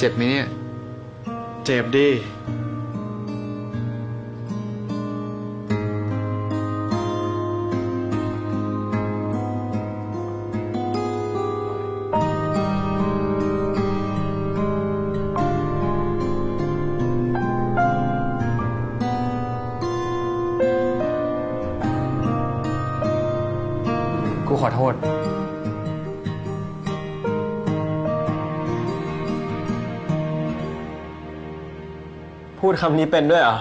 เจ็บไหมเนี่ย เจ็บดิ กูขอโทษ พูดคำนี้เป็นด้วยเหรอ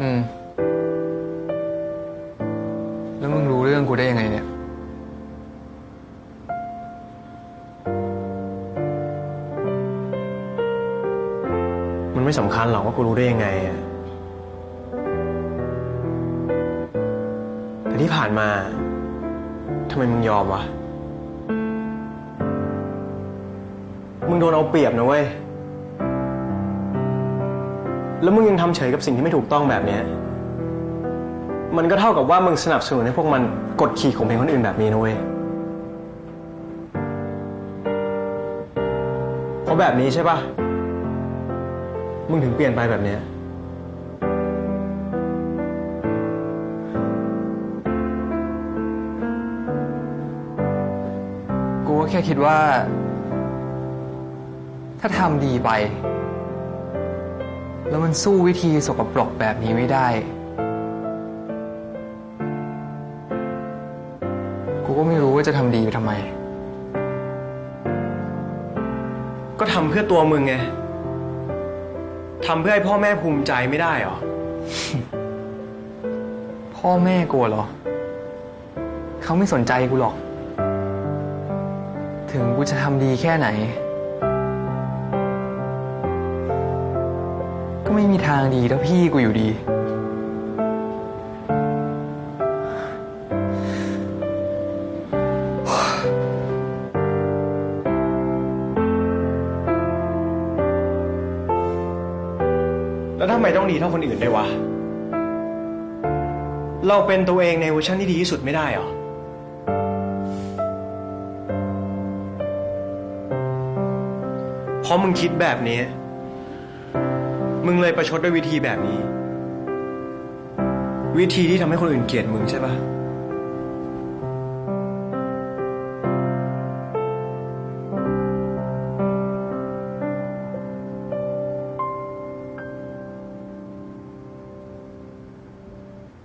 อืม แล้วมึงรู้เรื่องกูได้ยังไงเนี่ย มันไม่สำคัญหรอกว่ากูรู้ได้ยังไงอะแต่ที่ผ่านมาทำไมมึงยอมวะ มึงโดนเอาเปรียบนะเว้ย แล้วมึงยังทำเฉยกับสิ่งที่ไม่ถูกต้องแบบเนี้ยมันก็เท่ากับว่ามึงสนับสนุนให้พวกมันกดขี่ข่มเหงคนอื่นแบบนี้นะเว้ย เพราะแบบนี้ใช่ปะมึงถึงเปลี่ยนไปแบบเนี้ยกูก็แค่คิดว่า ถ้าทำดีไป แล้วมันสู้วิธีสกปรกแบบนี้ไม่ได้ กูก็ไม่รู้ว่าจะทำดีไปทำไม ก็ทำเพื่อตัวมึงไงทำเพื่อให้พ่อแม่ภูมิใจไม่ได้เหรอ พ่อแม่กูเหรอ เขาไม่สนใจกูหรอก ถึงกูจะทำดีแค่ไหน ก็ไม่มีทางดีเท่าพี่กูอยู่ดี แล้วทำไมต้องดีเท่าคนอื่นด้วยวะ เราเป็นตัวเองในเวอร์ชันที่ดีที่สุดไม่ได้เหรอเพราะมึงคิดแบบนี้ มึงเลยประชดด้วยวิธีแบบนี้ วิธีที่ทำให้คนอื่นเกลียดมึงใช่ปะ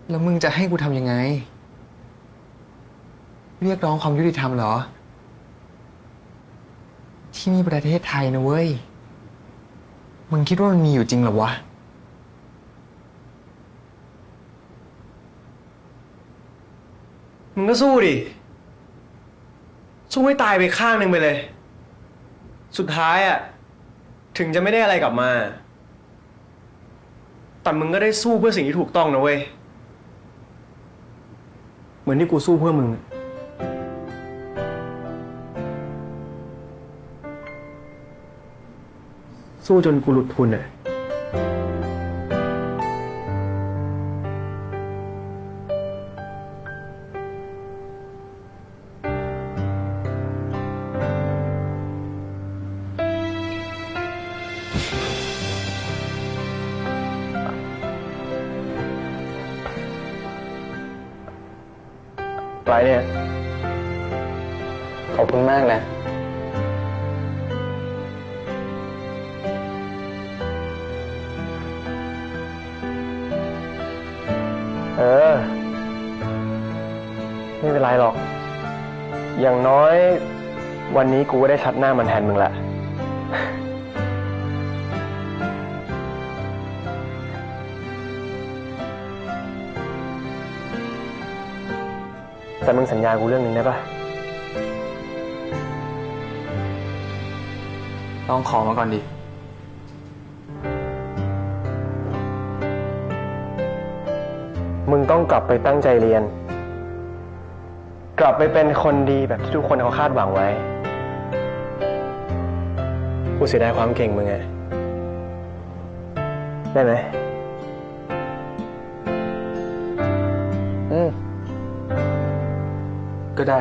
แล้วมึงจะให้กูทำยังไง เรียกร้องความยุติธรรมเหรอ ที่นี่ประเทศไทยนะเว้ย มึงคิดว่ามันมีอยู่จริงเหรอวะ มึงก็สู้ดิ สู้ให้ตายไปข้างหนึ่งไปเลย สุดท้ายอะถึงจะไม่ได้อะไรกลับมา แต่มึงก็ได้สู้เพื่อสิ่งที่ถูกต้องนะเว้ย เหมือนที่กูสู้เพื่อมึง สู้จนกูหลุดทุนอะไปเนี่ย ขอบคุณมากนะ เออ ไม่เป็นไรหรอก อย่างน้อย วันนี้กูก็ได้ชัดหน้ามันแทนมึงแหละ แต่มึงสัญญากูเรื่องหนึงได้ปะต้องขอมาก่อนดิ มึงต้องกลับไปตั้งใจเรียน กลับไปเป็นคนดีแบบที่ทุกคนเขาคาดหวังไว้ กูเสียดายความเก่งมึงไง ได้ไหม อืม ก็ได้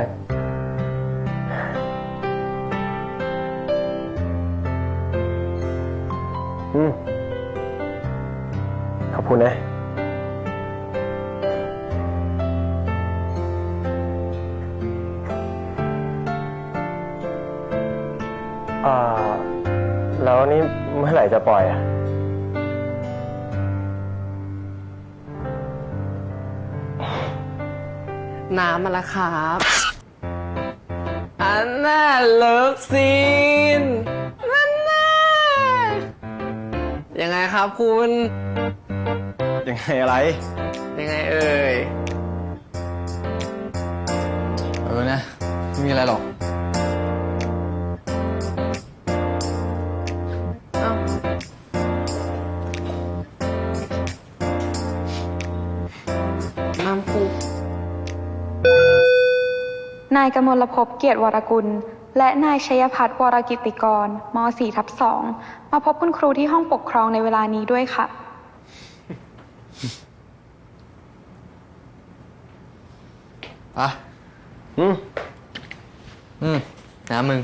อืม ขอบคุณนะ แล้วนี่เมื่อไหร่จะปล่อยอะน้ำมาแล้วครับ อันน่าเลิฟซีนนั่นน่ายังไงครับคุณ ยังไงอะไร ยังไงเอ่ย เออนะ ไม่มีอะไรหรอก นายกมลภพเกียรติวรกุล และนายชัยพัฒน์วรกิติกรม .4 ทับ2มาพบคุณครูที่ห้องปกครองในเวลานี้ด้วยค่ะ อะ อืม อืมน้ำมึง